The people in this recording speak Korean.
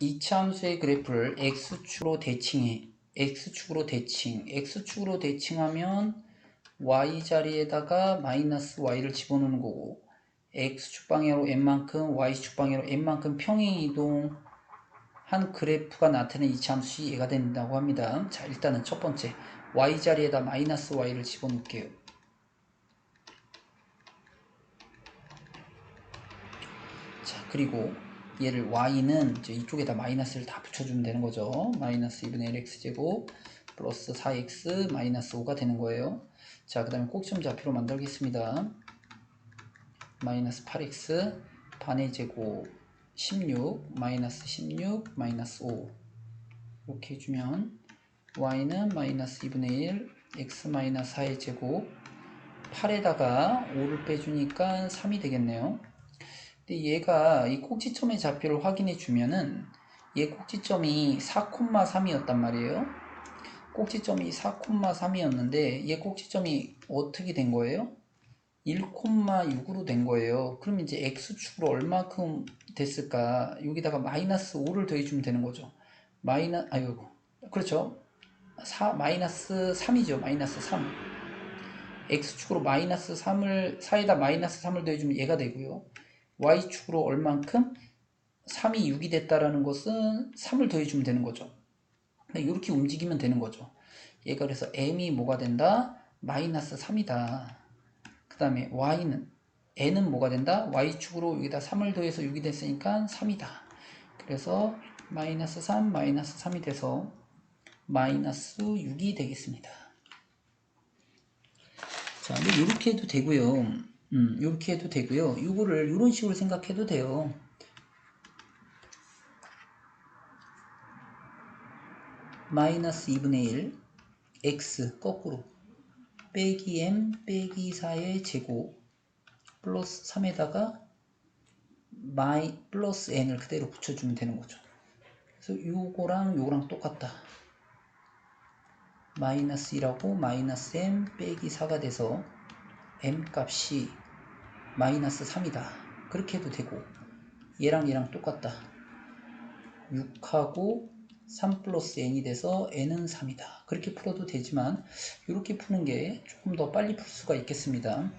이차 함수의 그래프를 x축으로 대칭해 x축으로 대칭 x축으로 대칭하면 y 자리에다가 마이너스 y를 집어넣는 거고 x축 방향으로 n만큼 y축 방향으로 n만큼 평행 이동 한 그래프가 나타내는 이차 함수 얘가 된다고 합니다. 자 일단은 첫 번째. Y 자리에다 마이너스 y를 집어넣을게요. 자 그리고 얘를 y는 이제 이쪽에다 마이너스를 다 붙여주면 되는 거죠. 마이너스 2분의 1 x제곱 플러스 4x 마이너스 5가 되는 거예요. 자, 그 다음에 꼭지점 좌표로 만들겠습니다. 마이너스 8x 반의 제곱 16 마이너스 16 마이너스 5 이렇게 해주면 y는 마이너스 2분의 1 x 마이너스 4의 제곱 8에다가 5를 빼주니까 3이 되겠네요. 근데 얘가 이 꼭지점의 좌표를 확인해 주면은 얘 꼭지점이 4,3이었단 말이에요. 꼭지점이 4,3이었는데 얘 꼭지점이 어떻게 된 거예요? 1,6으로 된 거예요. 그럼 이제 x축으로 얼마큼 됐을까? 여기다가 마이너스 5를 더해주면 되는 거죠. 마이너, 아유, 그렇죠. 4, 마이너스 3이죠. 마이너스 3. x축으로 마이너스 3을, 4에다 마이너스 3을 더해주면 얘가 되고요. Y축으로 얼만큼 3이 6이 됐다라는 것은 3을 더해주면 되는 거죠. 이렇게 움직이면 되는 거죠. 얘가 그래서 m이 뭐가 된다? 마이너스 3이다. 그 다음에 y는 n은 뭐가 된다? y축으로 여기다 3을 더해서 6이 됐으니까 3이다. 그래서 마이너스 3, 마이너스 3이 돼서 마이너스 6이 되겠습니다. 자, 이렇게 해도 되고요. 음, 이렇게 해도 되고요. 이거를 이런 식으로 생각해도 돼요. 마이너스 2분의 1 x 거꾸로 빼기 m 빼기 4의 제곱 플러스 3에다가 마이 플러스 n을 그대로 붙여주면 되는 거죠. 그래서 요거랑 요거랑 똑같다. 마이너스 1하고 마이너스 m 빼기 4가 돼서 m 값이 마이너스 3이다. 그렇게 해도 되고 얘랑 얘랑 똑같다. 6하고 3 플러스 n이 돼서 n은 3이다. 그렇게 풀어도 되지만 이렇게 푸는 게 조금 더 빨리 풀 수가 있겠습니다.